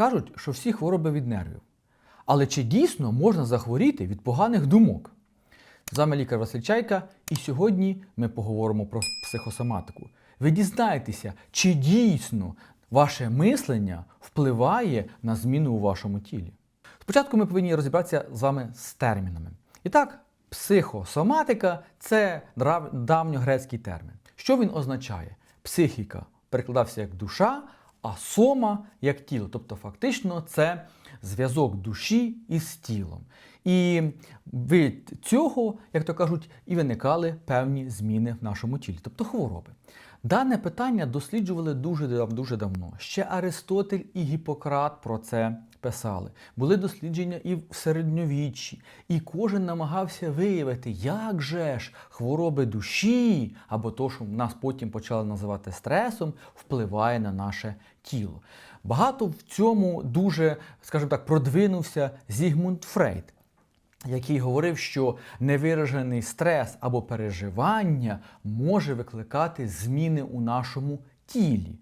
Кажуть, що всі хвороби від нервів. Але чи дійсно можна захворіти від поганих думок? З вами лікар Василь Чайка, і сьогодні ми поговоримо про психосоматику. Ви дізнаєтеся, чи дійсно ваше мислення впливає на зміни у вашому тілі. Спочатку ми повинні розібратися з вами з термінами. І так, психосоматика це давньогрецький термін. Що він означає? Психіка перекладався як душа, а сома як тіло. Тобто, фактично, це зв'язок душі із тілом. І від цього, як то кажуть, і виникали певні зміни в нашому тілі, тобто хвороби. Дане питання досліджували дуже дуже давно. Ще Аристотель і Гіппократ про це писали. Були дослідження і в середньовіччі, і кожен намагався виявити, як же ж хвороби душі, або то, що нас потім почали називати стресом, впливає на наше тіло. Багато в цьому дуже, скажімо так, продвинувся Зігмунд Фрейд який говорив, що невиражений стрес або переживання може викликати зміни у нашому тілі.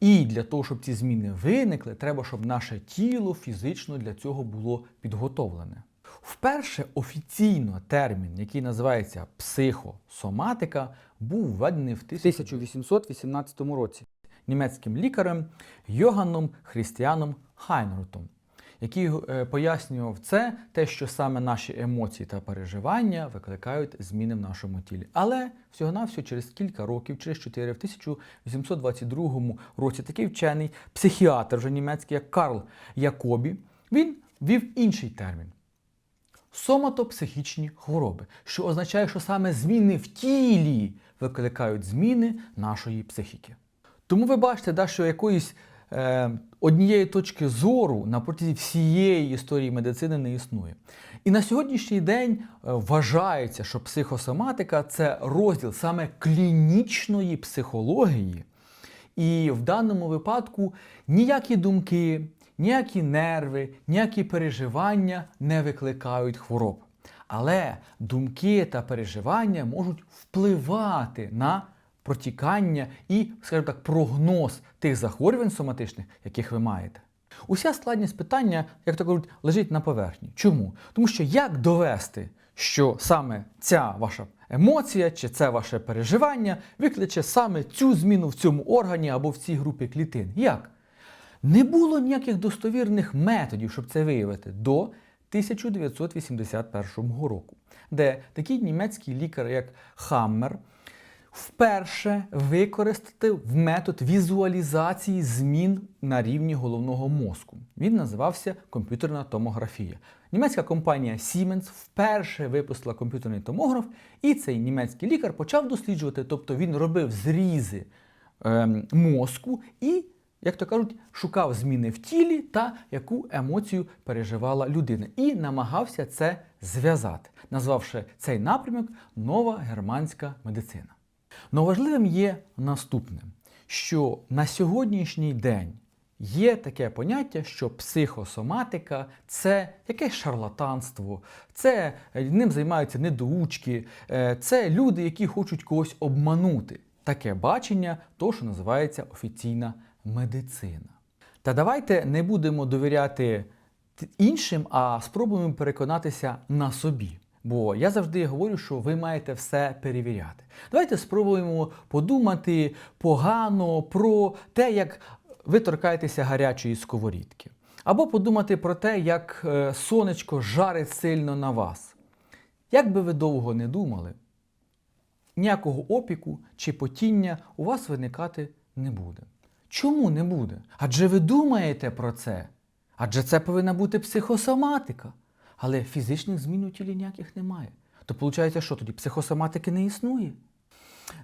І для того, щоб ці зміни виникли, треба, щоб наше тіло фізично для цього було підготовлене. Вперше офіційно термін, який називається психосоматика, був введений в 1818 році німецьким лікарем Йоганном Хрістіаном Хайнрутом який е, пояснював це, те, що саме наші емоції та переживання викликають зміни в нашому тілі. Але всього-навсього через кілька років, через 4, в 1822 році, такий вчений психіатр вже німецький, як Карл Якобі, він ввів інший термін. Соматопсихічні хвороби, що означає, що саме зміни в тілі викликають зміни нашої психіки. Тому ви бачите, да, що якоїсь однієї точки зору на протязі всієї історії медицини не існує. І на сьогоднішній день е, вважається, що психосоматика це розділ саме клінічної психології. І в даному випадку ніякі думки, ніякі нерви, ніякі переживання не викликають хвороб. Але думки та переживання можуть впливати на протікання і, скажімо так, прогноз тих захворювань соматичних, яких ви маєте. Уся складність питання, як то кажуть, лежить на поверхні. Чому? Тому що як довести, що саме ця ваша емоція чи це ваше переживання викличе саме цю зміну в цьому органі або в цій групі клітин? Як? Не було ніяких достовірних методів, щоб це виявити до 1981 року, де такий німецький лікар, як Хаммер, вперше використав метод візуалізації змін на рівні головного мозку. Він називався комп'ютерна томографія. Німецька компанія Siemens вперше випустила комп'ютерний томограф, і цей німецький лікар почав досліджувати, тобто він робив зрізи ем, мозку і, як то кажуть, шукав зміни в тілі та яку емоцію переживала людина, і намагався це зв'язати, назвавши цей напрямок нова германська медицина. Но важливим є наступне, що на сьогоднішній день є таке поняття, що психосоматика це якесь шарлатанство, це е, ним займаються недоучки, е, це люди, які хочуть когось обманути. Таке бачення, то, що називається офіційна медицина. Та давайте не будемо довіряти іншим, а спробуємо переконатися на собі. Бо я завжди говорю, що ви маєте все перевіряти. Давайте спробуємо подумати погано про те, як ви торкаєтеся гарячої сковорідки. Або подумати про те, як е, сонечко жарить сильно на вас. Як би ви довго не думали, ніякого опіку чи потіння у вас виникати не буде. Чому не буде? Адже ви думаєте про це. Адже це повинна бути психосоматика. Але фізичних змін у тілі ніяких немає. То виходить, що тоді психосоматики не існує.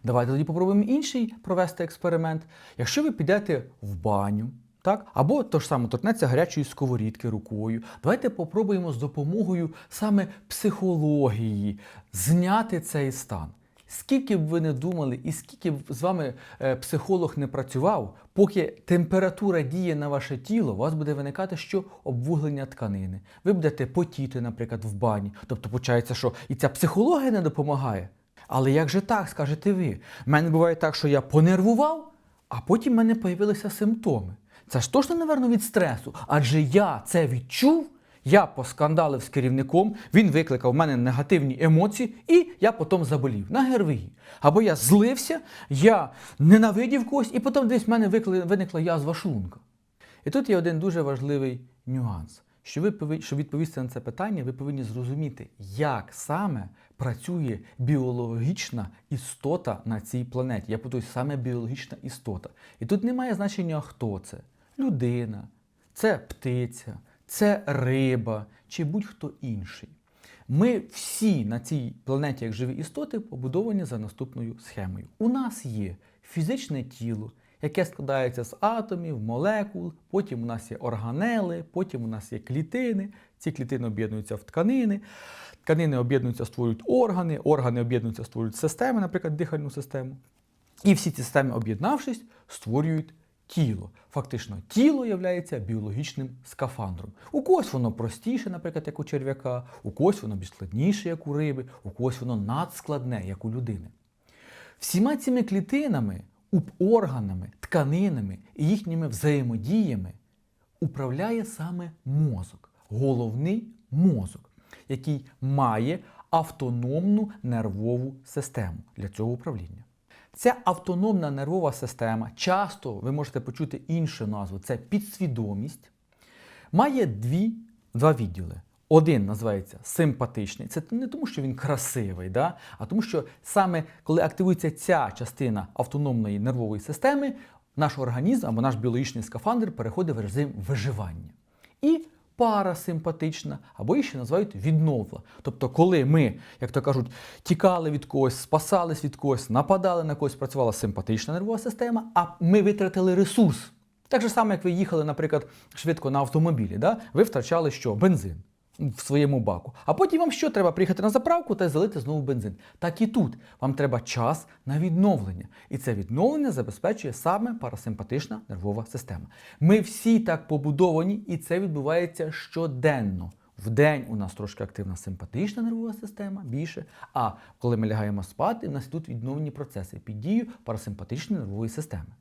Давайте тоді попробуємо інший провести експеримент. Якщо ви підете в баню, так, або то ж саме торкнеться гарячої сковорідки рукою, давайте попробуємо з допомогою саме психології зняти цей стан. Скільки б ви не думали, і скільки б з вами е, психолог не працював, поки температура діє на ваше тіло, у вас буде виникати що обвуглення тканини. Ви будете потіти, наприклад, в бані. Тобто, виходить, що і ця психологія не допомагає. Але як же так, скажете ви? У мене буває так, що я понервував, а потім в мене появилися симптоми. Це ж точно, напевно, від стресу. Адже я це відчув, я поскандалив з керівником, він викликав в мене негативні емоції, і я потім заболів на ГРВІ. Або я злився, я ненавидів когось, і потім десь в мене виникла язва шлунка. І тут є один дуже важливий нюанс. Що ви щоб відповісти на це питання, ви повинні зрозуміти, як саме працює біологічна істота на цій планеті. Я повторюю, саме біологічна істота. І тут немає значення, хто це: людина, це птиця, це риба чи будь-хто інший. Ми всі на цій планеті, як живі істоти, побудовані за наступною схемою. У нас є фізичне тіло, яке складається з атомів, молекул, потім у нас є органели, потім у нас є клітини. Ці клітини об'єднуються в тканини, тканини об'єднуються, створюють органи, органи об'єднуються, створюють системи, наприклад, дихальну систему. І всі ці системи, об'єднавшись, створюють тіло. Фактично, тіло є біологічним скафандром. У когось воно простіше, наприклад, як у черв'яка, у когось воно більш складніше, як у риби, у когось воно надскладне, як у людини. Всіма цими клітинами, органами, тканинами і їхніми взаємодіями управляє саме мозок, головний мозок, який має автономну нервову систему для цього управління. Ця автономна нервова система, часто ви можете почути іншу назву, це підсвідомість, має дві, два відділи. Один називається симпатичний. Це не тому, що він красивий, да? а тому, що саме коли активується ця частина автономної нервової системи, наш організм або наш біологічний скафандр переходить в режим виживання. І парасимпатична, або її ще називають відновла. Тобто, коли ми, як то кажуть, тікали від когось, спасались від когось, нападали на когось, працювала симпатична нервова система, а ми витратили ресурс. Так же само, як ви їхали, наприклад, швидко на автомобілі, да? ви втрачали що? Бензин в своєму баку. А потім вам що треба приїхати на заправку та залити знову бензин. Так і тут вам треба час на відновлення. І це відновлення забезпечує саме парасимпатична нервова система. Ми всі так побудовані, і це відбувається щоденно. Вдень у нас трошки активна симпатична нервова система, більше. А коли ми лягаємо спати, у нас тут відновлені процеси під дією парасимпатичної нервової системи.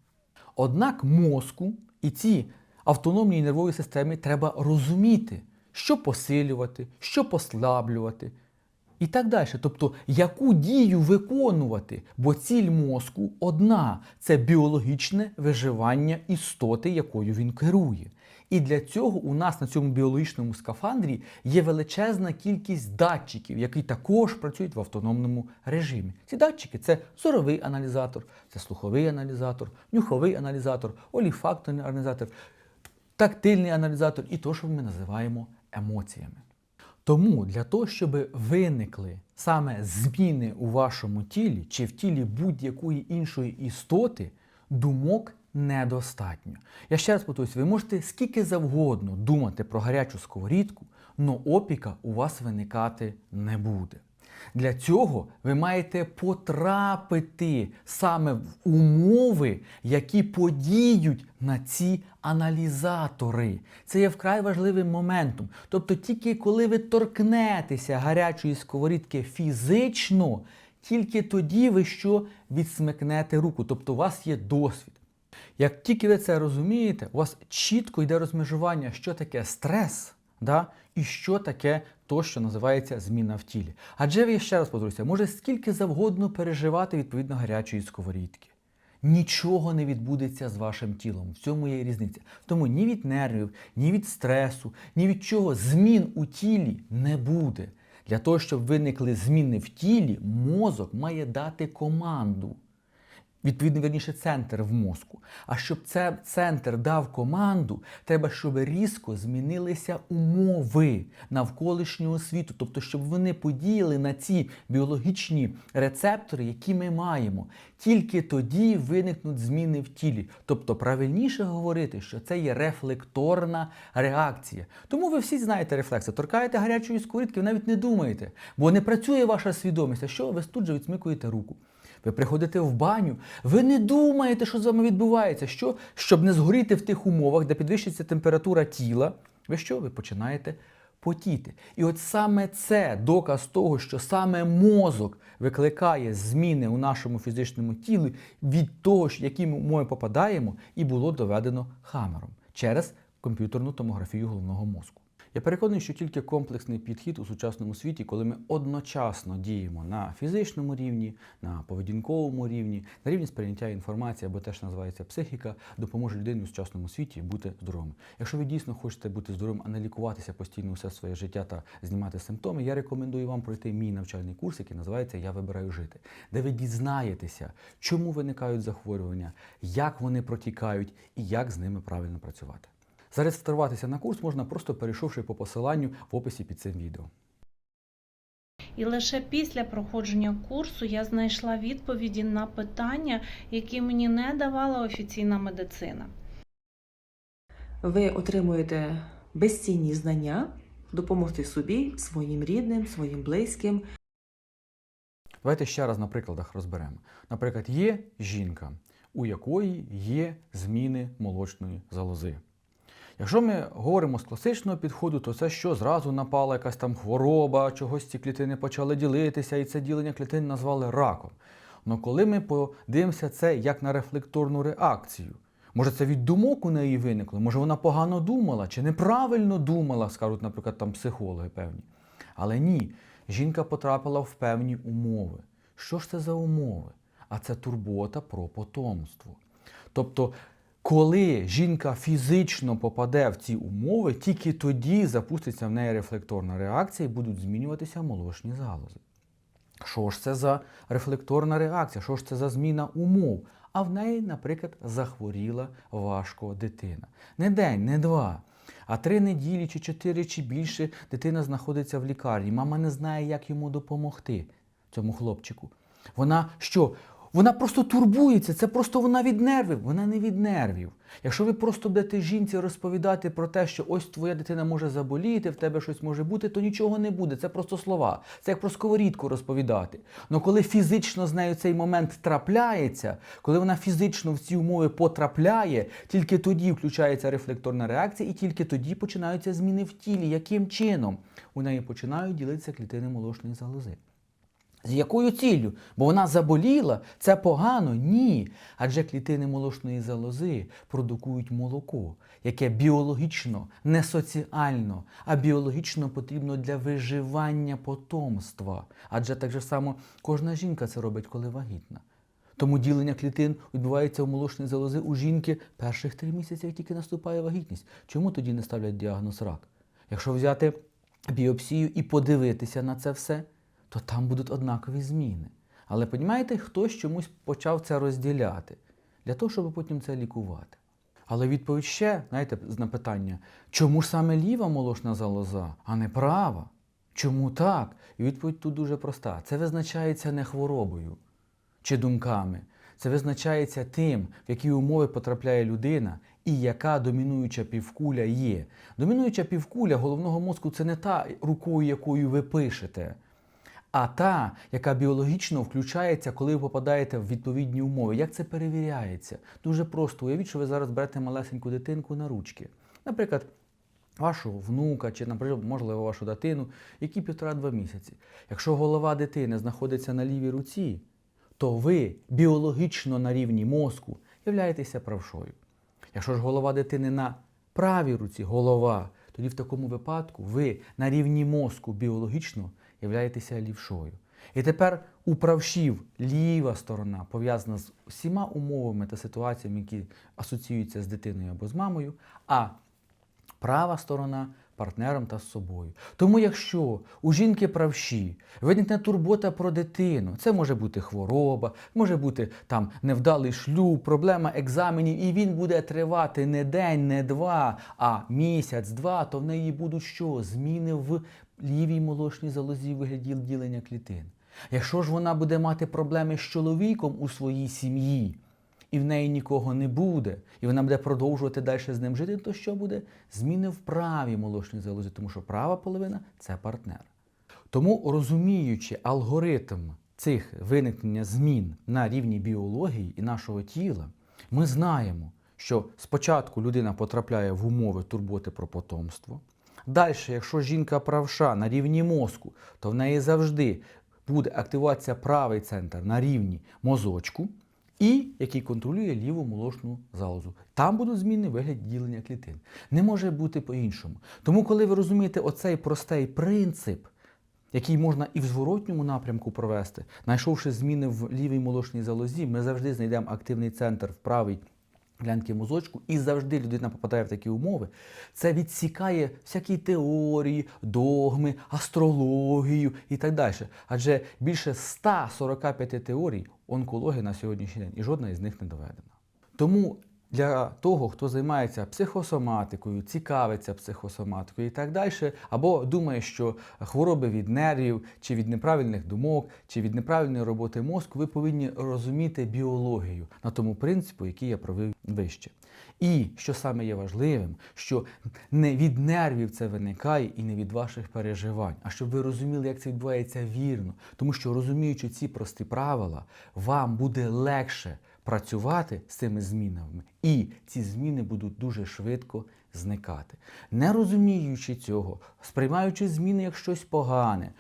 Однак мозку і ці автономній нервовій системі треба розуміти, що посилювати, що послаблювати і так далі. Тобто, яку дію виконувати, бо ціль мозку одна це біологічне виживання істоти, якою він керує. І для цього у нас на цьому біологічному скафандрі є величезна кількість датчиків, які також працюють в автономному режимі. Ці датчики це зоровий аналізатор, це слуховий аналізатор, нюховий аналізатор, оліфакторний аналізатор, тактильний аналізатор і то, що ми називаємо емоціями. Тому для того, щоб виникли саме зміни у вашому тілі чи в тілі будь-якої іншої істоти, думок недостатньо. Я ще раз повторюсь, ви можете скільки завгодно думати про гарячу сковорідку, але опіка у вас виникати не буде. Для цього ви маєте потрапити саме в умови, які подіють на ці аналізатори. Це є вкрай важливим моментом. Тобто, тільки коли ви торкнетеся гарячої сковорідки фізично, тільки тоді ви що відсмикнете руку, тобто у вас є досвід. Як тільки ви це розумієте, у вас чітко йде розмежування, що таке стрес, да? і що таке то, що називається зміна в тілі. Адже ви ще раз повторюся, може скільки завгодно переживати відповідно гарячої сковорідки. Нічого не відбудеться з вашим тілом. В цьому є різниця. Тому ні від нервів, ні від стресу, ні від чого змін у тілі не буде. Для того, щоб виникли зміни в тілі, мозок має дати команду відповідно верніше центр в мозку. А щоб це центр дав команду, треба, щоб різко змінилися умови навколишнього світу, тобто, щоб вони подіяли на ці біологічні рецептори, які ми маємо. Тільки тоді виникнуть зміни в тілі. Тобто, правильніше говорити, що це є рефлекторна реакція. Тому ви всі знаєте рефлекси. Торкаєте гарячої сковорідки, ви навіть не думаєте, бо не працює ваша свідомість. А що ви тут же відсмикуєте руку? Ви приходите в баню, ви не думаєте, що з вами відбувається. Що, щоб не згоріти в тих умовах, де підвищиться температура тіла, ви що? Ви починаєте потіти. І от саме це доказ того, що саме мозок викликає зміни у нашому фізичному тілі від того, які ми попадаємо, і було доведено хамером. через комп'ютерну томографію головного мозку. Я переконаний, що тільки комплексний підхід у сучасному світі, коли ми одночасно діємо на фізичному рівні, на поведінковому рівні, на рівні сприйняття інформації або те, що називається психіка, допоможе людині у сучасному світі бути здоровим. Якщо ви дійсно хочете бути здоровим, а не лікуватися постійно все своє життя та знімати симптоми, я рекомендую вам пройти мій навчальний курс, який називається Я вибираю жити, де ви дізнаєтеся, чому виникають захворювання, як вони протікають і як з ними правильно працювати. Зареєструватися на курс можна просто перейшовши по посиланню в описі під цим відео. І лише після проходження курсу я знайшла відповіді на питання, які мені не давала офіційна медицина. ви отримуєте безцінні знання, допомогти собі, своїм рідним, своїм близьким. Давайте ще раз на прикладах розберемо. Наприклад, є жінка, у якої є зміни молочної залози. Якщо ми говоримо з класичного підходу, то це що зразу напала якась там хвороба, чогось ці клітини почали ділитися, і це ділення клітин назвали раком. Але коли ми подивимося це як на рефлекторну реакцію, може це від думок у неї виникло, може вона погано думала чи неправильно думала, скажуть, наприклад, там психологи певні. Але ні, жінка потрапила в певні умови. Що ж це за умови? А це турбота про потомство. Тобто, коли жінка фізично попаде в ці умови, тільки тоді запуститься в неї рефлекторна реакція і будуть змінюватися молочні залози. Що ж це за рефлекторна реакція? Що ж це за зміна умов? А в неї, наприклад, захворіла важко дитина. Не день, не два. А три неділі, чи чотири, чи більше дитина знаходиться в лікарні. Мама не знає, як йому допомогти, цьому хлопчику. Вона що? Вона просто турбується, це просто вона від нервів. Вона не від нервів. Якщо ви просто будете жінці розповідати про те, що ось твоя дитина може заболіти, в тебе щось може бути, то нічого не буде. Це просто слова. Це як про сковорідку розповідати. Але коли фізично з нею цей момент трапляється, коли вона фізично в ці умови потрапляє, тільки тоді включається рефлекторна реакція, і тільки тоді починаються зміни в тілі. Яким чином? У неї починають ділитися клітини молочної залози. З якою ціллю? Бо вона заболіла, це погано? Ні. Адже клітини молочної залози продукують молоко, яке біологічно, не соціально, а біологічно потрібно для виживання потомства. Адже так же само кожна жінка це робить, коли вагітна. Тому ділення клітин відбувається у молочній залози у жінки перших три місяці, як тільки наступає вагітність. Чому тоді не ставлять діагноз рак? Якщо взяти біопсію і подивитися на це все, то там будуть однакові зміни. Але розумієте, хтось чомусь почав це розділяти для того, щоб потім це лікувати. Але відповідь ще, знаєте, на питання, чому ж саме ліва молочна залоза, а не права? Чому так? І відповідь тут дуже проста. Це визначається не хворобою чи думками. Це визначається тим, в які умови потрапляє людина і яка домінуюча півкуля є. Домінуюча півкуля головного мозку це не та рукою, якою ви пишете, а та, яка біологічно включається, коли ви попадаєте в відповідні умови. Як це перевіряється? Дуже просто. Уявіть, що ви зараз берете малесеньку дитинку на ручки. Наприклад, вашого внука чи, наприклад, можливо, вашу дитину, які півтора-два місяці. Якщо голова дитини знаходиться на лівій руці, то ви біологічно на рівні мозку являєтеся правшою. Якщо ж голова дитини на правій руці, голова, тоді в такому випадку ви на рівні мозку біологічно являєтеся лівшою. І тепер у правшів ліва сторона пов'язана з усіма умовами та ситуаціями, які асоціюються з дитиною або з мамою, а права сторона партнером та з собою. Тому якщо у жінки правші виникне турбота про дитину, це може бути хвороба, може бути там невдалий шлюб, проблема екзаменів, і він буде тривати не день, не два, а місяць-два, то в неї будуть що? Зміни в лівій молочній залозі вигляді ділення клітин. Якщо ж вона буде мати проблеми з чоловіком у своїй сім'ї, і в неї нікого не буде, і вона буде продовжувати далі з ним жити, то що буде? Зміни в правій молочній залозі, тому що права половина це партнер. Тому, розуміючи алгоритм цих виникнення змін на рівні біології і нашого тіла, ми знаємо, що спочатку людина потрапляє в умови турботи про потомство. Далі, якщо жінка правша на рівні мозку, то в неї завжди буде активуватися правий центр на рівні мозочку. і який контролює ліву молочну залозу. Там будуть зміни в вигляді ділення клітин. Не може бути по-іншому. Тому, коли ви розумієте оцей простий принцип, який можна і в зворотньому напрямку провести, знайшовши зміни в лівій молочній залозі, ми завжди знайдемо активний центр в правій глянки мозочку, і завжди людина попадає в такі умови. Це відсікає всякі теорії, догми, астрологію і так далі. Адже більше 145 теорій онкології на сьогоднішній день, і жодна із них не доведена. Тому для того, хто займається психосоматикою, цікавиться психосоматикою і так далі, або думає, що хвороби від нервів, чи від неправильних думок, чи від неправильної роботи мозку, ви повинні розуміти біологію на тому принципу, який я провів вище. І що саме є важливим, що не від нервів це виникає і не від ваших переживань, а щоб ви розуміли, як це відбувається вірно. Тому що розуміючи ці прості правила, вам буде легше працювати з цими змінами, і ці зміни будуть дуже швидко зникати. Не розуміючи цього, сприймаючи зміни як щось погане,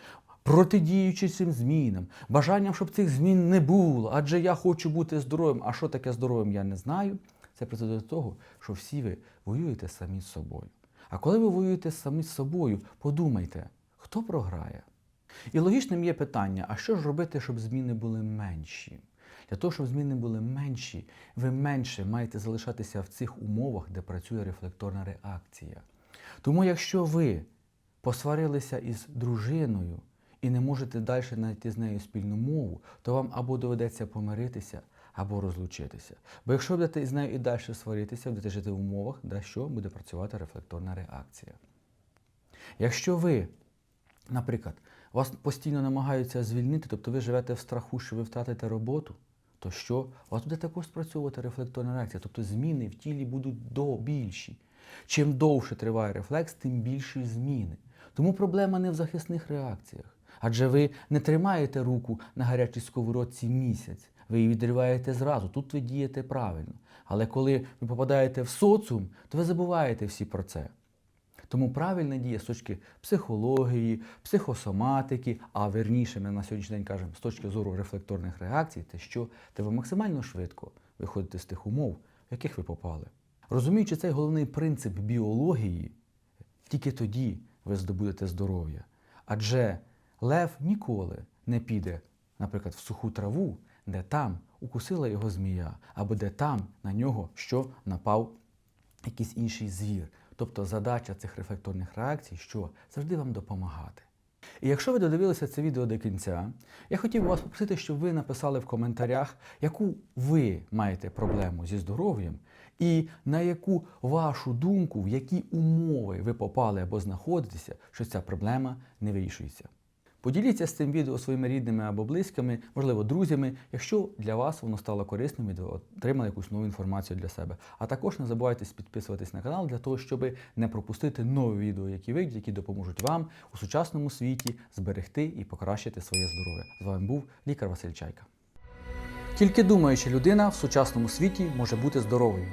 протидіючи цим змінам, бажанням, щоб цих змін не було, адже я хочу бути здоровим, а що таке здоровим, я не знаю. Це призведе до того, що всі ви воюєте самі з собою. А коли ви воюєте самі з собою, подумайте, хто програє? І логічним є питання: а що ж робити, щоб зміни були менші? Для того, щоб зміни були менші, ви менше маєте залишатися в цих умовах, де працює рефлекторна реакція. Тому, якщо ви посварилися із дружиною і не можете далі знайти з нею спільну мову, то вам або доведеться помиритися, або розлучитися. Бо якщо будете з нею і далі сваритися, будете жити в умовах, де що буде працювати рефлекторна реакція. Якщо ви, наприклад, вас постійно намагаються звільнити, тобто ви живете в страху, що ви втратите роботу, то що? Вас буде також спрацьовувати рефлекторна реакція, тобто зміни в тілі будуть до більші. Чим довше триває рефлекс, тим більші зміни. Тому проблема не в захисних реакціях. Адже ви не тримаєте руку на гарячій сковородці місяць, ви її відриваєте зразу, тут ви дієте правильно. Але коли ви попадаєте в соціум, то ви забуваєте всі про це. Тому правильна дія з точки психології, психосоматики, а верніше ми на сьогоднішній день кажемо з точки зору рефлекторних реакцій, те, що те максимально швидко виходите з тих умов, в яких ви попали. Розуміючи цей головний принцип біології, тільки тоді ви здобудете здоров'я. Адже лев ніколи не піде, наприклад, в суху траву, де там укусила його змія, або де там на нього що напав якийсь інший звір. Тобто задача цих рефлекторних реакцій, що завжди вам допомагати. І якщо ви додивилися це відео до кінця, я хотів би вас попросити, щоб ви написали в коментарях, яку ви маєте проблему зі здоров'ям, і на яку вашу думку, в які умови ви попали або знаходитеся, що ця проблема не вирішується. Поділіться з цим відео своїми рідними або близькими, можливо, друзями, якщо для вас воно стало корисним і ви отримали якусь нову інформацію для себе. А також не забувайте підписуватись на канал для того, щоб не пропустити нові відео, які вийдуть, які допоможуть вам у сучасному світі зберегти і покращити своє здоров'я. З вами був лікар Василь Чайка. Тільки думаючи людина в сучасному світі може бути здоровою.